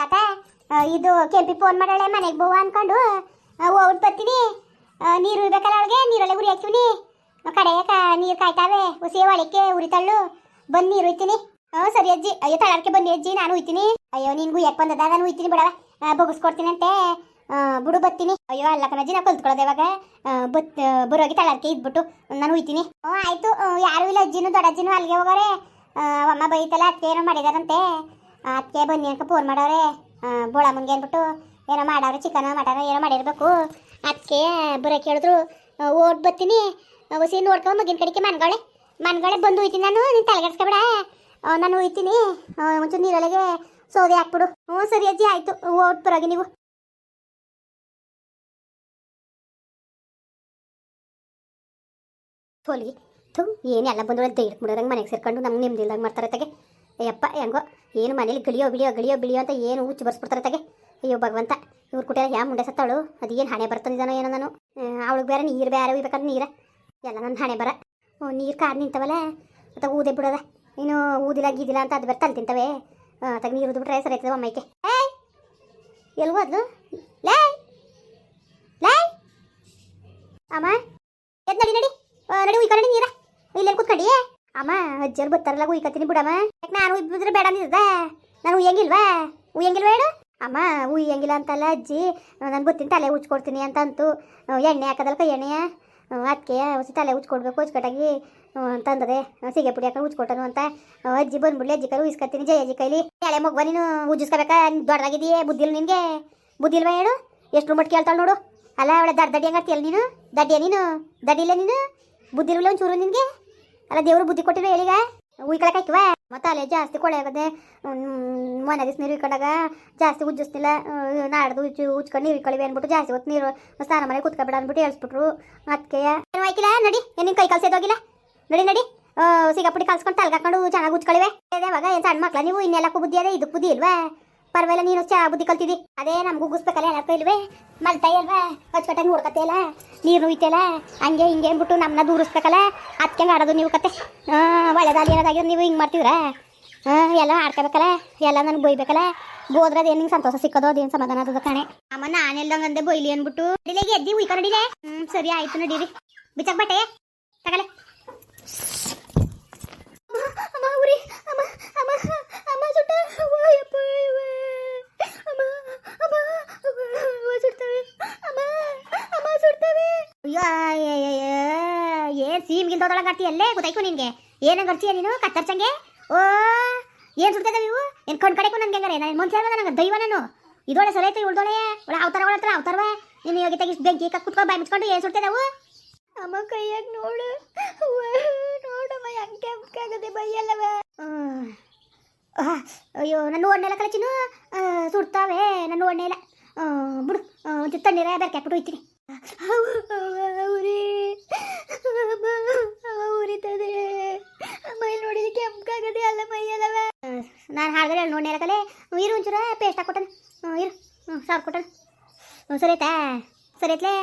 ಲತಾ ಇದು ಕೆಂಪಿ ಫೋನ್ ಮಾಡಾಳೆ ಮನೆಗೆ ಬೋವ ಅನ್ಕೊಂಡು. ಹೋಗ್ಬಿಟ್ಟು ಬರ್ತೀನಿ. ನೀರು ಇರ್ಬೇಕಲ್ಲ ಅವಳಿಗೆ? ನೀರೊಳಗೆ ಉರಿ ಹಾಕಿವ್ನಿ ಕಡೆಯಕ ನೀರು ಕಾಯ್ತಾವೆ? ಹುಸಿ ಒಳಕ್ಕೆ ಉರಿತಳ್ಳು ಬಂದು ನೀರು ಹೋಯ್ತೀನಿ ಹ್ಞೂ ಸರಿ ಅಜ್ಜಿ. ಅಯ್ಯೋ ತಳಕ್ಕೆ ಬನ್ನಿ ಅಜ್ಜಿ, ನಾನು ಹೋಯ್ತೀನಿ ಅಯ್ಯೋ ನಿನ್ಗೂ ಯಾಕೆ ಬಂದದ ನಾನು ಹೋಯ್ತೀನಿ ಬಿಡವ. ಬೊಗಿಸ್ಕೊಡ್ತೀನಂತೆ ಬಿಡು ಬತ್ತೀನಿ ಅಯ್ಯೋ, ಅಲ್ಲ ಕಣಜ್ಜಿ ನಾ ಕಲ್ತ್ಕೊಳ್ಳೋದು ಇವಾಗ ಬತ್ ಬರೋಗಿ ತಳಕ್ಕೆ ಇದ್ಬಿಟ್ಟು ನಾನು ಹೋಯ್ತೀನಿ ಹ್ಞೂ ಆಯ್ತು. ಯಾರೂ ಇಲ್ಲ ಅಜ್ಜಿನೂ, ದೊಡ್ಡಜ್ಜಿನೂ ಅಲ್ಲಿಗೆ ಹೋಗೋರೆ. ಅಮ್ಮ ಬೈತಲ್ಲ ಅದಕ್ಕೆ ಏನೋ ಮಾಡಿದಾರಂತೆ. ಅದಕ್ಕೆ ಬನ್ನಿ ಅಂತ ಫೋನ್ ಮಾಡವ್ರೆ ಬೋಳ ಮುಂಗೆ ಅಂದ್ಬಿಟ್ಟು ಏನೋ ಮಾಡವ್ರೆ ಚಿಕನ್ ಮಟನ್ ಏನೋ ಮಾಡಿರ್ಬೇಕು. ಅದಕ್ಕೆ ಬರೋಕೆ ಹೇಳಿದ್ರು ಓಟ್ ಬರ್ತೀನಿ. ಹೊಸಿ ನೋಡ್ಕೊಂಡು ಮಗಿನ ಕಡೆಗೆ ಮನ್ಗಳೆ. ಮನ್ಗಳೆ ಬಂದು ಹೋಯ್ತೀನಿ ನಾನು, ನೀನು ತಲೆಗೆಡ್ಸ್ಕೊಬೇಡ ನಾನು ಹೋಯ್ತೀನಿ. ಒಂಚೂರು ನೀರೊಳಗೆ ಸೋದೆ ಹಾಕ್ಬಿಡು. ಹ್ಞೂ, ಸರಿ ಅಜ್ಜಿ, ಆಯಿತು. ಓಟ್ ಬರೋಗಿ ನೀವು. ಹೋಲಿ ಥೂ, ಏನು ಎಲ್ಲ ಬಂದೊಳಗೆ ದೈರ್ಕ್ ಮುಡೋರಂಗೆ ಮನೆಗೆ ಸೇರ್ಕೊಂಡು ನಮ್ಗೆ ನಿಮ್ದಿಲ್ದಂಗೆ ಮಾಡ್ತಾರೆ ತಗೆ ಅಯ್ಯಪ್ಪ, ಹೆಂಗೋ, ಏನು ಮನೇಲಿ ಗಿಳಿಯೋ ಬಿಳಿಯೋ ಗಿಳಿಯೋ ಬಿಳಿಯೋ ಅಂತ ಏನು ಹುಚ್ಚು ಬರ್ಸ್ಬಿಡ್ತಾರೆ ತಗೆ. ಅಯ್ಯೋ, ಭಗವಂತ, ಇವ್ರು ಕುಟಿಯ ಯಾ ಮುಂಡೆ ಸತ್ತಾಳು? ಅದು ಏನು ಹಣೆ ಬರ್ತಾನಿದ್ದಾನೋ ಏನೋ ನಾನು? ಅವಳಿಗೆ ಬೇರೆ ನೀರು ಬೇರೆ ಒಯ್ಬೇಕಾದ್ರೆ ನೀರ? ಎಲ್ಲ ನನ್ನ ಹಣೆ ಬರ. ನೀರು ಕಾರ್ ನಿಂತವಲ್ಲ? ಅಥವಾ ಊದೆ ಬಿಡೋದ. ಇನ್ನು ಊದಿಲ್ಲ ಗೀದಿಲ್ಲ ಅಂತ ಅದು ಬೇರೆ ತಲೆ ತಿಂತವೆ ತಗ ನೀರು ಉದ್ಬಿಟ್ರೆ ಸರಿ ಆಯ್ತದೆ ಅಮ್ಮೈಕೆ ಏಯ್! ಎಲ್ಲಿ ಹೋದ್ಲು? ಲೇ! ಲೇ! ಅಮ್ಮ, ಎದ್ ನಡಿ ನಡಿ. ನಡಿ ಉಯ್ಕೊಂಡು ನೀರ. ಇಲ್ಲೇ ಕೂತ್ಕಡಿ? ಅಮ್ಮ ಅಜ್ಜರು ಬರ್ತಾರಲ್ಲ ಉಯ್ಕತ್ತೀನಿ ಬಿಡಮ್ಮ. ಯಾಕೆ ನಾನು ಉಯ್ಬಿದ್ರೆ ಬೇಡ ಅಂದಿದ್ದ ನಾನು ಉಯ್ಯಂಗಿಲ್ವಾ? ಉಯ್ಯಂಗಿಲ್ವಾ ಹೇಳು? ಅಮ್ಮ ಉಯ್ಯಂಗಿಲ್ಲ ಅಂತಲ್ಲ ಅಜ್ಜಿ. ನಾನು ಬುತ್ತಿನ ತಲೆ ಉಚ್ಕೊಡ್ತೀನಿ ಅಂತ ಅಂತು ಆ, ಎಣ್ಣೆ ಹಾಕದಲ್ಕ ಕೈ ಎಣ್ಣೆಯ ಅದಕ್ಕೆ ಹೊಸ ತಲೆ ಉಚ್ಕೊಡ್ಬೇಕು ಉಚ್ಕಟ್ಟಾಗಿ ಅಂತಂದದೆ. ಸಿಗೆ ಪುಡಿ ಹಾಕೊಂಡು ಉಚ್ಕೊಟ್ಟನು ಅಂತ. ಅಜ್ಜಿ ಬಂದ್ಬಿಡ್ಲಿ ಅಜ್ಜಿ ಕೈಲಿ ಉಯ್ಸ್ಕತ್ತೀನಿ. ಜಯ ಅಜ್ಜಿ ಕೈಲಿ. ಎಳೆ ಮಗುವ ನೀನು? ಉಜ್ಜಿಸ್ಕೋಬೇಕಾ? ದೊಡ್ಡದಾಗಿದೆಯೇ ಬುದ್ಧಿಲ್ ನಿನಗೆ? ಬುದ್ಧಿಲ್ವಾ ಹೇಳು? ಎಷ್ಟು ಮಟ್ಟ ಕೇಳ್ತಾಳೆ ನೋಡು. ಅಲ್ಲ ಅವಳ ದಡ್ಡ ದಡ್ಡಿ ಹಂಗರ್ತಿಯಲ್ಲ ನೀನು? ದಡ್ಡಿಯ ನೀನು? ದಡ್ಡಿಲ್ಲ ನೀನು? ಬುದ್ಧಿ ಇರಲಿಲ್ಲ ಒಂಚೂರು ನಿನಗೆ? ಅಲ್ಲ, ದೇವ್ರು ಬುದ್ಧಿ ಕೊಟ್ಟಿರೋ ಹೇಳಿಗ ಉಯ್ಕೊಳಕಾಯ್ತವ ಮತ್ತೆ ಅಲ್ಲೇ ಜಾಸ್ತಿ ಕೊಳೆ ಆಗದೆ ಮನೆ ದಿವ್ಸ ನೀರು ಕಡಗ ಜಾಸ್ತಿ ಉಜ್ಜಿಸ್ತಿಲ್ಲ ನಾಡ್ದು ಉಜ್ಜು ಉಜ್ಕೊಂಡು ನೀರು ಕಳಿವೆ ಅಂದ್ಬಿಟ್ಟು ಜಾಸ್ತಿ ಹೊತ್ತು ನೀರು ಸ್ನಾನ ಮನೆ ಕುತ್ಕೊಬೇಡ ಅಂದ್ಬಿಟ್ಟು ಹೇಳ್ಸ್ಬಿಟ್ರು ಅದಕ್ಕೆ ಏನು ಆಯ್ಕಿಲ್ಲ ನಡಿ ನಿನ್ನ ಕೈ ಕಲ್ಸೇದೋಗಿಲ್ಲ ನಡಿ ನಡಿ. ಸಿಗಾಪುಡಿ ಕಲ್ಸ್ಕೊಂಡು ತಲ್ಗಾಕೊಂಡು ಚೆನ್ನಾಗಿ ಉಜ್ಕೊಳಿವೆ. ಇವಾಗ ಏನು ಸಣ್ಣ ಮಕ್ಳ ನೀವು ಇನ್ನೆಲ್ಲಕ್ಕೂ ಬುದ್ಧಿ ಅದೇ ಇದಕ್ಕೆ ಬುದ್ಧಿ ಇಲ್ವಾ? ಪರವಾಗಿಲ್ಲ, ನೀನು ಚಾ ಬುದ್ಧಿ ಕಲ್ತಿದ್ದಿ. ಅದೇ ನಮ್ಗೆ ಉಗಿಸ್ಬೇಕಲ್ಲ ಎಲ್ಲ ಇಲ್ವೇ? ಮಲ್ತಾ ಅಲ್ವಾ? ಅಚ್ಚುಕಟ್ಟಾಗಿ ನೋಡ್ಕತ್ತೆ ಇಲ್ಲ ನೀರು ನುಯ್ತಲ್ಲ ಹಂಗೆ ಹಿಂಗೆ ಅಂದ್ಬಿಟ್ಟು ನಮ್ಮನ್ನ ದೂರಿಸ್ಬೇಕಲ್ಲ? ಅದಕ್ಕೆ ಆಡೋದು ನೀವು ಕತೆ? ಒಳ್ಳೆದಾಗಿ ಏನಾದಾಗಿರೋ ನೀವು ಹಿಂಗೆ ಮಾಡ್ತೀವ್ರ? ಹಾಂ, ಎಲ್ಲ ಆಡ್ಕೋಬೇಕಲ್ಲ? ಎಲ್ಲ ನನಗೆ ಬೈಬೇಕಲ್ಲ? ಬೋದ್ರೆ ಅದೇನು ನಿಂಗೆ ಸಂತೋಷ ಸಿಕ್ಕೋದು ಅದೇನು ಸಮಾಧಾನ ಅದ ಕಣೆ? ಅಮ್ಮ, ನಾನು ಇಲ್ದಂಗಂದೆ ಬೈಲಿ ಅಂದ್ಬಿಟ್ಟು. ನಡಿಲೆಗೆ ಎದ್ದಿ ಉಯ್ಕ ನಡಿಲೆ? ಹ್ಞೂ ಸರಿ, ಆಯ್ತು, ನಡೀರಿ. ಬಿಚ್ಚಕ್ ಬಟ್ಟೆ? ಅಮ್ಮ ಅಮ್ಮ ಅಮ್ಮ ಅಮ್ಮ ಸುಟ್ಟ ಅಮ್ಮ ಅಮ್ಮ ಅಮ್ಮ ಅಮ್ಮ ಅಮ್ಮ ಅಲ್ಲೇ? ಗೊತ್ತಾಯ್ತು ನಿನ್ಗೆ. ಏನ ಗರ್ಚಿಯ ನೀನು? ಕತ್ತರ್ಚಂಗೆ ಓ, ಏನ್ ಸುಡ್ತದೆ ನೀವು? ಏನು ಕಣ್ ಕಡೆಕು ನನ್ಗೆ ಹಂಗಾರೆ. ನಾನು ಮನ್ಸ ನನಗೆ ದೈವ ನಾನು? ಇದೊಳೆ ಸರಿ ಆಯ್ತು ಇವಳ್ದೊಳೆ? ಒಳ ಅವತಾರ ಒಳತ್ರ ಅವತಾರವ? ನೀನು ಯೋಗಿ ತೆಗಿಸ್ ಬೆಂಕಿ ಕುತ್ಕೊಂಡು ಬಾಯ್ ಮುಚ್ಕೊಂಡು ಏನ್ ಸುಡ್ತದವು? ಅಮ್ಮ ಕೈಯಾಗ ನೋಡು. ಆಗದೆ ಬೈಯಲ್ಲವ? ಅಯ್ಯೋ, ನನ್ನ ಒಣ್ಣೆಲ್ಲ ಕಳಚಿನು ಸುಡ್ತಾವೆ, ನನ್ನ ಒಣ್ಣೆಲ್ಲ. ಬಿಡು ಒಂದು ತಣ್ಣೀರ ಬೆರಕೆ ಹಾಕ್ಬಿಟ್ಟು ಹೋಯ್ತೀನಿ. ಉರಿ ಉರಿತದೆ. ಮೈ ನೋಡಿದ ಕೆಂಪಾಗದೆ ಅಲ್ಲ ಮೈಯಲ್ಲವ? ನಾನು ಹಾಡ್ಗಡೆ ನೋಡಿ ಕಲೆ ಇರು ಒಂಚೂರ, ಪೇಸ್ಟ್ ಹಾಕೊಟ್ಟನು ಇರು ಸಾರು ಹ್ಞೂ ಸರಿ ಆಯ್ತಾ? ಸರಿ ಆಯ್ತಲೇ?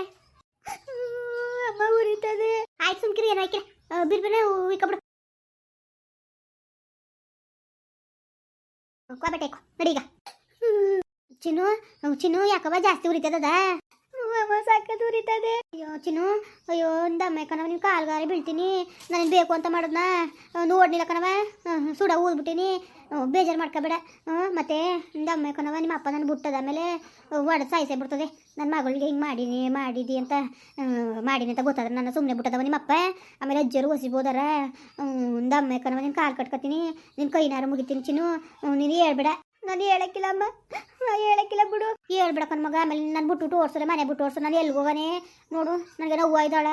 ಅಮ್ಮ ಉರಿತದೆ. ಆಯ್ತು ಸುಮ್ಕಿರಿ, ಏನು ಹಾಕಿರ ಬಿರ್ ಬಿರ್ನೆ ಉಯ್ಕೊಬಿಡು ಕೋಬೆಟೆ ನಡೀಗ ಚಿನ್ನು ಚಿನ್ನು ಯಾಕವ ಜಾಸ್ತಿ ಉರಿತದ ಸಾಕದು ಉರಿತದೆ. ಅಯ್ಯೋ ಚಿನ್ನು ಅಯ್ಯೋ ದಮ್ಮ ಕಣವ ನೀವು ಕಾಲ್ಗಾರಿ ಬೀಳ್ತೀನಿ. ನನಗೆ ಬೇಕು ಅಂತ ಮಾಡೋದನ್ನ ನೋಡ್ನಿಲ್ಲ ಕಣವ ಸುಡ ಊದ್ಬಿಟ್ಟಿನಿ. ಬೇಜಾರು ಮಾಡ್ಕೋಬೇಡ. ಮತ್ತೆ ದಮ್ಮ ಕಣವ ನಿಮ್ಮ ಅಪ್ಪ ನನ್ನ ಬಿಟ್ಟದ ಆಮೇಲೆ ಒಡ ಸಾಯಿಸೇ ಬಿಡ್ತದೆ. ನನ್ನ ಮಗಳಿಗೆ ಹಿಂಗೆ ಮಾಡೀನಿ, ಮಾಡಿದಿ ಅಂತ ಮಾಡಿನಿ ಅಂತ ಗೊತ್ತಾದ್ರೆ ನನ್ನ ಸುಮ್ಮನೆ ಬಿಟ್ಟದವ ನಿಮ್ಮಪ್ಪ ಆಮೇಲೆ ಅಜ್ಜರು ಒಸಿಬೋದಾರ. ಅಮ್ಮ ಕಣವ ನಿನ್ನ ಕಾಲು ಕಟ್ಕೊತೀನಿ ನಿನ್ನ ಕೈನಾರು ಮುಗಿತೀನಿ ಚಿನ್ನು. ನೀನು ಹೇಳ್ಬೇಡ. ನಾನು ಹೇಳಕ್ಕಿಲ್ಲ ಅಮ್ಮ. ಹೇಳಕ್ಕಿಲ್ಲ ಬಿಡು. ಹೇಳ್ಬೇಡ ಕಣ್ ಮಗ. ಆಮೇಲೆ ನಾನು ಬಿಟ್ಟು ಓಡಿಸ್ರೆ ಮನೆ ಬಿಟ್ಟು ಓಡ್ಸೋ ನಾನು ಎಲ್ಲಿ ಹೋಗನೆ ನೋಡು, ನನಗೆ ನಾವು ಇದ್ದಾಳ.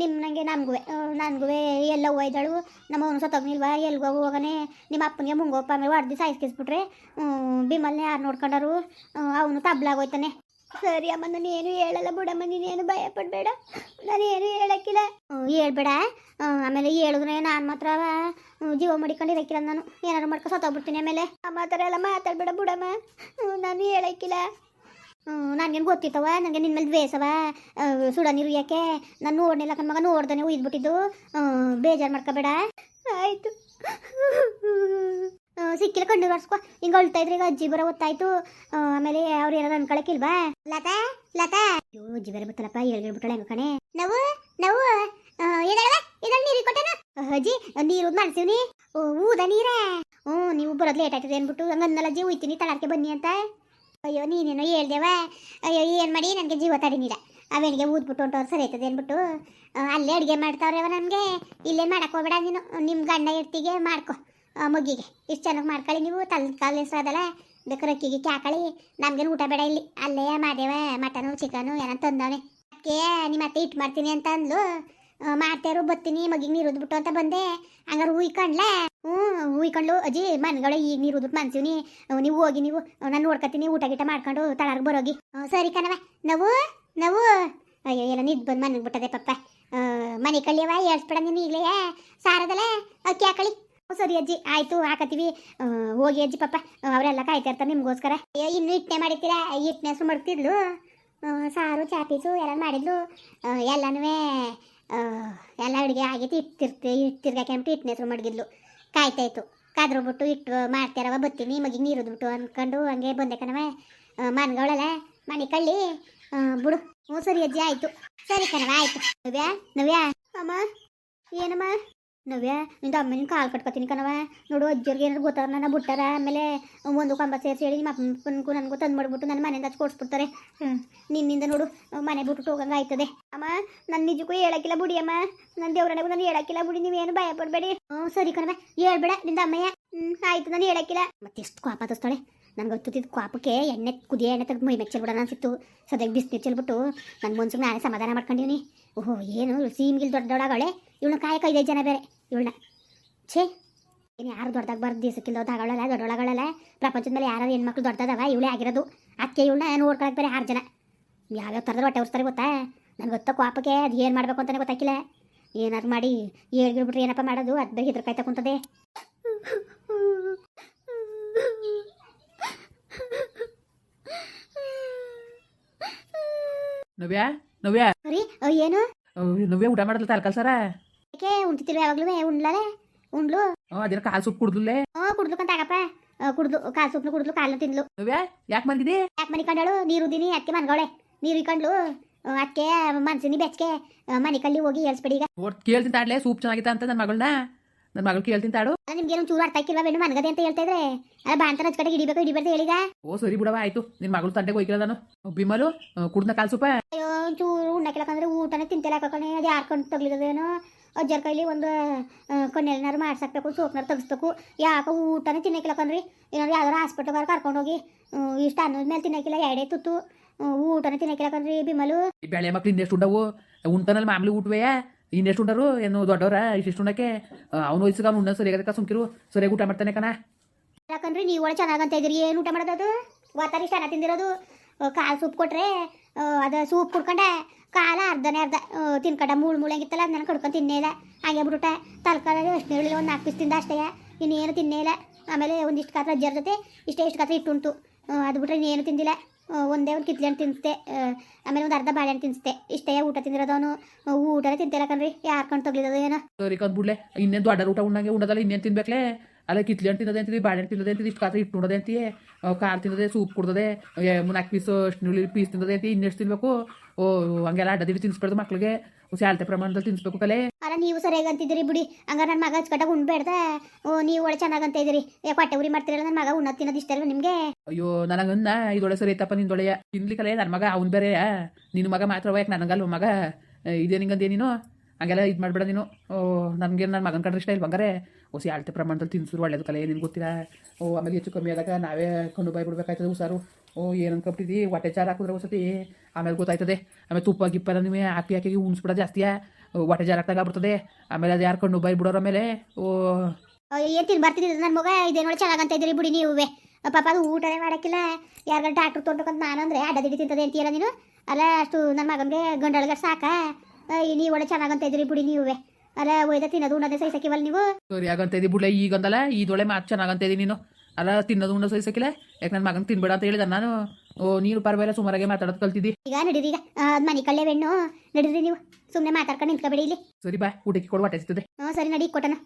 ನಿಮ್ಮ ನನಗೆ ನಮಗೂ ನನಗೂ ಎಲ್ಲ ಹೂವು ಇದ್ದಾಳು. ನಮ್ಮ ಅವನು ಸತ್ತೋಗ್ನಿಲ್ವಾ ಎಲ್ಗೋ ಹೋಗನೆ ನಿಮ್ಮ ಅಪ್ಪನಿಗೆ ಮುಂಗೋಪ್ಪ ಆಮೇಲೆ ಹೊಡೆದು ಸಾಯಿಸ್ಕಿಸ್ಬಿಟ್ರೆ. ಬಿಮಲ್ನೇ ಯಾರು ನೋಡ್ಕೊಂಡರು? ಅವನು ತಬ್ಲಾಗೋಯ್ತಾನೆ ಸರಿ ಅಮ್ಮ, ನಾನು ಏನು ಹೇಳಲ್ಲ ಬಿಡಮ್ಮ ನೀನೇನು ಭಯ ಪಡಬೇಡ ನಾನು ಏನು ಹೇಳಕ್ಕಿಲ್ಲ. ಹೇಳ್ಬೇಡ. ಆಮೇಲೆ ಹೇಳಿದ್ರೆ ನಾನು ಮಾತ್ರ ಜೀವ ಮಡಿಕೊಂಡು ಇರಕ್ಕಿಲ್ಲ ನಾನು. ಏನಾರು ಮಾಡ್ಕೊ ಸತ್ತೋಗ್ಬಿಡ್ತೀನಿ ಆಮೇಲೆ. ಅಮ್ಮ ಥರ ಎಲ್ಲ ಮಾತಾಡ್ಬೇಡ ಬಿಡಮ್ಮ. ನಾನು ಹೇಳಕ್ಕಿಲ್ಲ. ನನಗೇನು ಗೊತ್ತಿತ್ತವ ನನಗೆ ನಿನ್ನ ಮೇಲೆ ದ್ವೇಷವ? ಸುಡ ನೀರು ಯಾಕೆ? ನಾನು ನೋಡ್ನಿಲ್ಲ ಕಣ್ ಮಗ ನೋಡ್ದಾನೆ ಉಯ್ದ್ಬಿಟ್ಟಿದ್ದು ಬೇಜಾರು ಮಾಡ್ಕೋಬೇಡ. ಆಯಿತು. ಸಿಕ್ಕಿಲ್ಲ ಕಣ್ಣು ಬರ್ಸ್ಕೊ ಹಿಂಗ ಅಳ್ತಾ ಇದ್ರೆ ಈಗ ಅಜ್ಜಿ ಬರೋ ಗೊತ್ತಾಯ್ತು ಆಮೇಲೆ ಅವ್ರು ಏನಾದ್ರು ಅನ್ಕೊಳಕ್ಕಿಲ್ವಾ ಲತಾ ಲತಾ. ಅಯ್ಯೋ ಅಜ್ಜಿ ಬೇರೆ ಹೇಳ್ಬಿಟ್ಟಳೆ ಹೆಂಗ ಕಣೆ. ನಾವು ನಾವು. ಎದಳ ನೀರಿಗೆ ಕೊಟ್ಟನ? ಅಜ್ಜಿ ನೀರು ಮಾಡ್ಸೀವ್ನಿ ಓ ಊದ ನೀರೇ? ಹ್ಞೂ ನೀವು ಬರೋದು ಲೇಟ್ ಆಯ್ತದೆ ಅಂದ್ಬಿಟ್ಟು ಹಂಗನ್ನಲ್ಲ ಅಜ್ಜಿ ಉಯ್ತೀನಿ ತಳಾರ್ಕೆ ಬನ್ನಿ ಅಂತ. ಅಯ್ಯೋ ನೀನೇನೋ ಹೇಳ್ದೇವ? ಅಯ್ಯೋ ಏನು ಮಾಡಿ? ನನಗೆ ಜೀವ ತಡಿನಿಲ್ಲ ಅವೆನಿಗೆ ಊದ್ಬಿಟ್ಟು ಹೊಂಟವ್ರು ಸರಿ ಆಯ್ತದೆ ಅಂದ್ಬಿಟ್ಟು ಅಲ್ಲೇ ಅಡುಗೆ ಮಾಡ್ತಾವ್ರೆ ನನಗೆ. ಇಲ್ಲೇ ಮಾಡಕ್ಕೆ ಹೋಗ್ಬೇಡ ನೀನು. ನಿಮ್ಮ ಗಂಡ ಇರ್ತಿಗೆ ಮಾಡ್ಕೊ. ಮಗ್ಗಿಗೆ, ಇಷ್ಟು ಚೆನ್ನಾಗಿ ಮಾಡ್ಕೊಳ್ಳಿ ನೀವು, ತಲ್ ಕಾಲು ಹೆಸ್ರದಲ್ಲ ಬೇಕಾದ್ರೆ ಅಕ್ಕಿಗೆ ಕ್ಯಾಕಳಿ ನಮ್ಗೇನು ಊಟ ಬೇಡ ಇಲ್ಲಿ. ಅಲ್ಲೇ ಮಾಡ್ದೇವ ಮಟನು ಚಿಕನು ಏನಂತ ತಂದವನೆ. ಅಕ್ಕೆ ನಿಮ್ಮ ಅತ್ತೆ ಇಟ್ಟು ಮಾಡ್ತೀನಿ ಅಂತ ಅಂದ್ಲು. ಮಾಡ್ತೇವ್ರು ಬತ್ತೀನಿ ಮಗಿಗೆ ನೀರು ಉದ್ಬಿಟ್ಟು ಅಂತ ಬಂದೆ. ಹಂಗಾರೆ ಉಯ್ಕೊಂಡ್ಲೆ ಹ್ಞೂ ಉಯ್ಕೊಂಡ್ಲು ಅಜ್ಜಿ, ಮನ್ಗಳು ಈಗ ನೀರು ಉದ್ಬಿಟ್ಟು ಮನ್ಸೀವ್ನಿ. ನೀವು ಹೋಗಿ ನೀವು, ನಾನು ನೋಡ್ಕೊತೀನಿ ಊಟ ಗೀಟ ಮಾಡ್ಕೊಂಡು ತಳಾರ್ಗೆ ಬರೋಗಿ. ಸರಿ ಕಣವ ನಾವು ನಾವು. ಅಯ್ಯೋ, ಎಲ್ಲ ನಿದ್ದು ಬಂದು ಮನೆಗೆ ಬಿಟ್ಟದೆ ಪಪ್ಪ. ಮನೆ ಕಳ್ಳಿಯವ ಏಳ್ಸ್ಬೇಡ ನೀನು ಈಗಲೇ. ಸಾರದಲ್ಲ ಅಕ್ಕಿ ಹಾಕಳಿ ಸರಿ ಅಜ್ಜಿ, ಆಯ್ತು, ಹಾಕತ್ತೀವಿ. ಹೋಗಿ ಅಜ್ಜಿ ಪಾಪ, ಅವರೆಲ್ಲ ಕಾಯ್ತಾ ಇರ್ತಾರೆ ನಿಮಗೋಸ್ಕರ. ಇನ್ನು ಇಟ್ಟನೆ ಮಾಡಿರ್ತೀರಾ? ಇಟ್ಟನೆ ಸು ಮಾಡ್ತಿದ್ಲು ಸಾರು ಚಾಪೀಸು ಎಲ್ಲ ಮಾಡಿದ್ಲು. ಎಲ್ಲನೂ ಎಲ್ಲ ಅಡುಗೆ ಆಗೈತಿ ಇಟ್ಟಿರ್ತಿ ಇಟ್ಟಿರ್ಬೇಕಂಬಿಟ್ಟು ಅಂದ್ಬಿಟ್ಟು ಇಟ್ಟನೆ ಮಾಡಿದ್ಲು ಮಡಗಿದ್ಲು. ಕಾಯ್ತಾಯಿತ್ತು ಕಾದ್ರು ಬಿಟ್ಟು ಇಟ್ಟು ಮಾಡ್ತಾರವ ಬತ್ತೀನಿ, ಮಗಿಗೆ ನೀರು ಬಿಟ್ಟು ಅಂದ್ಕೊಂಡು ಹಂಗೆ ಬಂದೆ ಕಣವ ಮನ್ಗಳಲ್ಲ, ಮನೆ ಕಳ್ಳಿ. ಬಿಡು. ಹ್ಞೂ ಸರಿ ಅಜ್ಜಿ, ಆಯಿತು. ಸರಿ ಕಣವ ಆಯಿತು. ನವ್ಯಾ ನವ್ಯಾ. ಅಮ್ಮ, ಏನಮ್ಮ? ನವ್ಯ ನಿಂದ ಅಮ್ಮನ ಕಾಲು ಕಟ್ಕೊತೀನಿ ಕಣವ ನೋಡು ಅಜ್ಜಿಯವ್ರಿಗೆ ಏನಾದ್ರು ಗೊತ್ತಾರ ನನ್ನ ಬಿಟ್ಟಾರ. ಆಮೇಲೆ ಒಂದು ಕಂಬ ಸೇರಿಸಿ ಹೇಳಿ ನಿಮ್ಮ ಅಪ್ಪನಿಗೂ ನನಗೂ ತಂದು ಮಾಡಿಬಿಟ್ಟು ನನ್ನ ಮನೆಯಿಂದ ಹಚ್ಚಿ ಕೊಡಿಸ್ಬಿಡ್ತಾರೆ. ನಿನ್ನಿಂದ ನೋಡು ಮನೆ ಬಿಟ್ಟು ಹೋಗಂಗೆ ಆಯ್ತದೆ. ಅಮ್ಮ ನನ್ನ ನಿಜಕ್ಕೂ ಹೇಳಕ್ಕಿಲ್ಲ ಬಿಡಿ ಅಮ್ಮ. ನನ್ನ ದೇವ್ರನಗೂ ನಾನು ಹೇಳಕ್ಕಿಲ್ಲ ಬಿಡಿ ನೀವೇನು ಭಯ ಪಡಬೇಡಿ. ಹ್ಞೂ ಸರಿ ಕಣವ ಹೇಳ್ಬೇಡ ನಿಂದ ಅಮ್ಮಯ್ಯ. ಹ್ಞೂ ಆಯ್ತು ನಾನು ಹೇಳಕ್ಕಿಲ್ಲ. ಮತ್ತೆ ಎಷ್ಟು ಕೋಪ ತೋಸ್ತಾಳೆ ನನಗೆ ಹೊತ್ತಿದ್ದ ಕ್ವಾಪಕ್ಕೆ ಎಣ್ಣೆ ಕುದಿಯ ಎಣ್ಣೆ ತೆಗೆದು ಮೈ ಮೆಚ್ಚಲ್ಬಿಡೋಣ ಅನ್ಸಿತ್ತು ಸದ್ಯಕ್ಕೆ ಬಿಸಿನೀರು ಚೆಲ್ಬಿಟ್ಟು ನನ್ನ ಮನ್ಸಿಗೆ ನಾನೇ ಸಮಾಧಾನ ಮಾಡ್ಕೊಂಡಿವ್ನಿ. ಓಹೋ ಏನು ಸೀಮ್ಗಿಲ್ ದೊಡ್ಡ ದೊಡ್ಡಗಳೇ ಇವಳನ್ನ ಕಾಯಕ ಇದೆ ಜನ ಬೇರೆ. ಇವಳನ್ನ ಛೇ ಏನು ಯಾರು ದೊಡ್ಡದಾಗ ಬರ್ದು ದಿವಸಕ್ಕಿಲ್ಲ ದೊಡ್ಡಗಳಲ್ಲ ದೊಡ್ಡೊಳಗಳಲ್ಲ ಪ್ರಪಂಚದ ಮೇಲೆ ಯಾರು ಹೆಣ್ಮಕ್ಳು ದೊಡ್ಡದವ ಇವಳೇ ಆಗಿರೋದು. ಅದಕ್ಕೆ ಇವಳನ್ನ ನೋಡ್ಕೊಳಕ್ಕೆ ಬೇರೆ ಆರು ಜನ. ಯಾವ್ಯಾವ ಥರದ ಹೊಟ್ಟೆ ಉರ್ಸ್ತಾರೆ ಗೊತ್ತಾ? ನನಗೆ ಗೊತ್ತ ಕೋಪಕ್ಕೆ ಅದು ಏನು ಮಾಡಬೇಕು ಅಂತಲೇ ಗೊತ್ತಾಕಿಲ್ಲ ಏನಾದ್ರು ಮಾಡಿ ಹೇಳ್ಗಿರ್ಬಿಟ್ರೆ ಏನಪ್ಪ ಮಾಡೋದು? ಅದು ಬೇಗ ಇದ್ರ ಕಾಯ್ತಾ ಕುಂತದೆ ನವ್ಯಾ? ನವ್ಯಾ? ಏನು? ನವ್ಯಾ ನವ್ಯ ಊಟ ಮಾಡಲ್ಲ ತಾಲ್ಕಲ್ ಸರ? ಯಾಕೆ ಉಂಟಿತಿಲ್ವ ಯಾವಾಗ್ಲೂ ಉಣ್ಲಲೆ ಉಂಡ್ಲು? ಅದೇನ ಕಾಲ್ ಸೊಪ್ಪು ಕುಡ್ದಲ್ಲೇ? ಹ್ಞೂ ಕುಡ್ದುಕಂತ ಆಗಪ್ಪ. ಕುಡ್ದು ಕಾಲ್ ಸೊಪ್ಪು ಕುಡ್ದು ಕಾಲು ತಿಂದ್ಲು. ನವ್ಯ ಯಾಕೆ ಬಂದಿದಿ? ಯಾಕೆ ಮನೆ ಕಂಡಳು ನೀರು ದಿನಿ ಅದಕ್ಕೆ ಮನ್ಗವಳೆ ನೀರು ಇಕ್ಕಂಡ್ಲು ಅದಕ್ಕೆ ಮನ್ಸಿನಿ ಬೆಚ್ಚಗೆ ಮನೆ ಕಳ್ಳಿ ಹೋಗಿ ಹೇಳ್ಸ್ಬೇಡಿ ಈಗ. ಒಟ್ಟು ಕೇಳ್ತೀನಿ ತಾಡ್ಲೆ ಸೂಪ್ ಚೆನ್ನಾಗಿತ್ತ ಅಂತ ನನ್ನ ಮಗಳನ್ನ ನನ್ನ ಮಗಳು ಕೇಳ್ತೀನಿ ತಾಡು ನಿಮ್ಗೆ ಏನೋ ಚೂರು ಅರ್ಥ ಆಕಿಲ್ವಾ ಬೆಣ್ಣು ಮನ್ಗದೆ ಅಂತ ಹೇಳ್ತಾ ಇದ್ರೆ? ಅಲ್ಲ ಬಾಂತರ ಕಡೆಗೆ ಹಿಡಿಬೇಕು ಹಿಡಿಬಾರ್ದು ಹೇಳಿಗ. ಓ ಸರಿ ಬಿಡವ ಆಯ್ತು. ನಿನ್ ಮಗಳು ತಂಟೆಗೆ ಹೋಗಿಲ್ಲ ನಾನು. ಬಿಮಲು ಕುಡ್ದ ಕಾಲ್ ಸೂಪ ಅಯ್ಯೋ ಚೂರು ಉಣ್ಣಕ್ಕಿಲ್ಲಕಂದ್ರೆ ಊಟನೇ ತಿಂತಿಲ್ಲ ಕಣೆ. ಅದು ಯಾರು ತಗ್ಲಿದೇನೋ ಅಜ್ಜರ ಕೈಲಿ ಒಂದು ಕೊನೆಲ್ನಾರು ಮಾಡ್ಸಾಕ್ಬೇಕು ಸೋಪ್ನಾರು ತೆಗಿಸ್ಬೇಕು. ಯಾಕೆ ಊಟನೇ ತಿನ್ನಕ್ಕಿಲ್ಲ ಕಣ್ರಿ. ಏನಾದ್ರು ಯಾವ್ದಾರು ಕರ್ಕೊಂಡು ಕರ್ಕೊಂಡೋಗಿ ಇಷ್ಟ ಅನ್ನದ ಮೇಲೆ ತಿನ್ನಕಿಲ್ಲ ಎರಡೇ ತುತ್ತು. ಊಟನೇ ತಿನ್ನಕ್ಕಿಲ್ಲ ಕಣ್ರಿ ಬಿಮಲು. ಈ ಬೆಳೆ ಮಕ್ಳು ಇನ್ನೆಷ್ಟು ಉಂಡವು? ಉಂಟನಲ್ಲಿ ಮಾಮೂಲಿ ಊಟವೇ? ಇನ್ನೆಷ್ಟು ಉಂಡರು? ಏನು ದೊಡ್ಡವ್ರ? ಇಷ್ಟಿಷ್ಟು ಉಣ್ಣಕ್ಕೆ ಅವನು ವಯಸ್ಸಿಗೆ ಅವ್ನು ಉಣ್ಣ ಸರಿಯಾಗದಕ್ಕ ಸುಮ್ಕಿರು. ಸರಿಯಾಗಿ ಊಟ ಮಾಡ್ತಾನೆ ಕಣ. ಯಾಕಂದ್ರೆ ನೀವು ಒಳ್ಳೆ ಚೆನ್ನಾಗಂತ ಇದ್ರಿ. ಏನು ಊಟ ಮಾಡೋದು ವಾತಾರಿ ಇಷ್ಟ ತಿಂದಿರೋದು? ಕಾಲು ಸೂಪ್ ಕೊಟ್ರೆ ಅದು ಸೂಪ್ ಕುಡ್ಕೊಂಡೆ ಕಾಲ ಅರ್ಧನೇ ಅರ್ಧ ತಿನ್ಕಟ ಮೂಳ್ ಮೂಳೆ ಆಗಿತ್ತಲ್ಲ ಅದನ್ನ ಕಡ್ಕೊಂಡು ತಿನ್ನೇ ಇಲ್ಲ. ಹಾಗೆ ಬಿಟ್ಬಿಟ್ಟೆ ತಲ್ಕಾಲ ಅಷ್ಟು ಹೇಳಿ ಒಂದು ನಾಲ್ಕು ಪೀಸ್ ತಿಂದ ಅಷ್ಟೇ, ಇನ್ನೇನು ತಿನ್ನೇ ಇಲ್ಲ. ಆಮೇಲೆ ಒಂದಿಷ್ಟು ಕಾತ್ರ ಅಜ್ಜರ ಜೊತೆ ಇಷ್ಟೇ ಇಷ್ಟು ಕಾತ್ರ ಇಟ್ಟುಂಟು. ಅದು ಬಿಟ್ರೆ ಇನ್ನೇನು ತಿಂದಿಲ್ಲ. ಒಂದೇ ಒಂದು ಕಿತ್ಲೆ ಹಣ್ಣು ತಿನ್ನಿಸ್ತೆ ಆಮೇಲೆ ಒಂದು ಅರ್ಧ ಬಾಳೆಹಣ್ಣು ತಿನ್ನಿಸ್ತೆ ಇಷ್ಟೇ ಊಟ ತಿಂದಿರೋದವನು ಊಟನೇ ತಿಂತಿಲ್ಲ ಕಣ್ರಿ. ಯಾರು ಕಣ್ ತಗ್ಲಿರೋದು ಏನೋ. ಸರಿ ಕಂದ್ಬಿಡ್ಲೆ ಇನ್ನೇನು ದೊಡ್ಡ ಊಟ ಉಣ್ಣಂಗೆ ಉಣ್ಣದಲ್ಲ, ಇನ್ನೇನು ತಿನ್ಬೇಕಲೇ? ಅಲ್ಲ ಕಿತ್ಲೆ ಹಣ್ಣು ತಿನ್ನೋದೆ ಅಂತಿದ್ವಿ ಬಾಳೆಹಣ್ಣು ತಿನ್ನೋದೆ ಅಂತಿದ್ವಿ, ಇಷ್ಟು ಕಾತ್ರ ಇಟ್ಟು ನೋಡೋದೆ ಅಂತೀವಿ ಕಾಲು ತಿನ್ನೋದೆ, ಸೂಪ್ ಕುಡ್ದದೆ ನಾಲ್ಕು ಪೀಸ್ ಅಷ್ಟು ಪೀಸ್ ತಿನ್ನೋದೆ ಅಂತ ಇನ್ನೆಷ್ಟು ತಿನ್ಬೇಕು? ಓ ಹಂಗೆಲ್ಲ ಅಡ್ಡದಿಟ್ಟು ತಿನ್ಸ್ಬಾರ್ದು ಮಕ್ಳಿಗೆ. ಸ್ಯಾಲ್ತೆ ಪ್ರಮಾಣದಲ್ಲಿ ತಿನ್ಸ್ಬೇಕು ಕಲೆ. ಅಲ್ಲ ನೀವು ಸರಿಯಾಗಿ ಅಂತಿದ್ದೀರಿ ಬಿಡಿ. ಹಂಗಾರೆ ನನ್ನ ಮಗ ಹಚ್ಕಟ್ಟಾಗ ಉಣ್ಬೇಡ್ದ. ಓ ನೀವು ಒಳ್ಳೆ ಚೆನ್ನಾಗಿ ಅಂತ ಇದ್ದೀರಿ ಯಾಕೆ ಹೊಟ್ಟೆ ಉರಿ ಮಾಡ್ತೀರಲ್ಲ ನನ್ನ ಮಗ ಉನ್ನ ತಿನ್ನೋದು ಇಷ್ಟ ಅಲ್ವಾ ನಿಮಗೆ? ಅಯ್ಯೋ ನನಗನ್ನ ಇದೊಳೆ ಸರಿ ಐತಪ್ಪ ನಿಂದೊಳೆಯ ಕಲೆ ನನ್ನ ಮಗ ಅವ್ನ ಬೇರೆ. ನಿನ್ನ ಮಗ ಮಾತ್ರ ಯಾಕೆ ನನಗಲ್ವ ಮಗ? ಇದೇ ನಿಂಗಂದೇ ನೀನು? ಹಂಗೆಲ್ಲ ಇದು ಮಾಡ್ಬೇಡ ನೀನು. ಓ ನನಗೆ ನನ್ನ ಮಗನ ಕಡೆ ಇಷ್ಟ ಇಲ್ಲ ಬಂಗಾರೆ ಹೊಸಿ ಅಳತೆ ಪ್ರಮಾಣದಲ್ಲಿ ತಿನ್ಸಿದ್ರು ಒಳ್ಳೇದು ಕಲೆ ನಿನ್ಗೆ ಗೊತ್ತಿಲ್ಲ. ಓ ಆಮೇಲೆ ಹೆಚ್ಚು ಕಮ್ಮಿ ಆದಾಗ ನಾವೇ ಕೊಂಡು ಬೈ ಬಿಡ್ಬೇಕಾಯ್ತದೆ ಹುಷಾರು. ಓ ಏನು ಅನ್ಕೊಬಿಟ್ಟಿದ್ದಿ ಹೊಟ್ಟೆ ಚಾರು ಹಾಕಿದ್ರೆ ಒಂದ್ಸತಿ? ಆಮೇಲೆ ಗೊತ್ತಾಯ್ತದೆ. ಆಮೇಲೆ ತುಪ್ಪ ಗಿಪ್ಪೆಲ್ಲ ನೀವು ಹಾಕಿ ಹಾಕಿ ಉಣ್ಸ್ಬಿಡ ಜಾಸ್ತಿಯಾ ಹೊಟ್ಟೆ ಜಾರು ಹಾಕ್ದಾಗ ಆಗ್ಬಿಡ್ತದೆ. ಆಮೇಲೆ ಅದು ಯಾರು ಕಣ್ಣು ಬಿಡೋರ ಮೇಲೆ ಓ. ಏನ್ ತಿನ್ ಬರ್ತಿದ್ದೀರಿ ನನ್ನ ಮಗ? ಇದೇನು ಒಳ್ಳೆ ಚೆನ್ನಾಗಿ ಅಂತ ಇದ್ದೀರಿ ಬಿಡಿ ನೀವೇ. ಪಾಪ ಅದು ಊಟನೇ ಮಾಡೋಕ್ಕಿಲ್ಲ. ಯಾರಿಗಾರ ಡಾಕ್ಟ್ರ್ ತೊಗೊಂಡ್ಬೇಕಂತ ನಾನು ಅಡ್ಡ ಅಡ್ಡದಿಡಿ ತಿಂತದೆ ಅಂತೀಯಲ್ಲ ನೀನು? ಅಲ್ಲ ಅಷ್ಟು ನನ್ನ ಮಗನಿಗೆ ಗಂಡಳಿಗೆ ಸಾಕ. ನೀವು ಒಳ್ಳೆ ಚೆನ್ನಾಗಂತ ಅಂತ ಇದ್ದೀರಿ ಬಿಡಿ ನೀವೇ. ಅಲ್ಲ ಒಯ್ದ ತಿನ್ನೋದು ಉಣ್ಣದೇ ಸಹಿಸಕ್ಕಿವಲ್ಲ ನೀವು? ಸರಿ ಆಗಂತ ಇದ್ದಿ ಬಿಡ್ಲೆ. ಈಗಂದಲ್ಲ ಈದೊಳೆ ಮಾತು ಚೆನ್ನಾಗಂತ ಇದ್ದೀನಿ ನೀನು. ಅಲ್ಲ ತಿನ್ನೋದು ಉಣ್ಣೋ ಸಹಿಸಕ್ಕಿಲ್ಲ ಯಾಕೆ ನನ್ನ ಮಗನ ತಿನ್ಬೇಡ ಅಂತ ಹೇಳಿದ ನಾನು. ಓ ನೀನು ಪರವಾಗಿಲ್ಲ ಸುಮಾರಾಗೆ ಮಾತಾಡೋದು ಕಲ್ತಿದ್ದಿ. ಈಗ ನಡೀರಿ ಈಗ ಮನೆ ಕಳ್ಳೆ ಬೆಣ್ಣು. ನಡೀರಿ ನೀವು. ಸುಮ್ಮನೆ ಮಾತಾಡ್ಕೊಂಡು ನಿಂತ್ಕೊಬೇಡಿ ಇಲ್ಲಿ. ಸರಿ ಬಾ. ಊಟಕ್ಕೆ ಕೊಡು ಹೊಟ್ಟೆ ಹಾಂ ಸರಿ ನಡಿ ಕೊಟ್ಟನ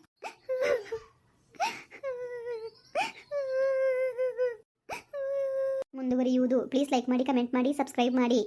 ಮುಂದುವರಿಯುವುದು. ಪ್ಲೀಸ್ ಲೈಕ್ ಮಾಡಿ ಕಮೆಂಟ್ ಮಾಡಿ ಸಬ್ಸ್ಕ್ರೈಬ್ ಮಾಡಿ.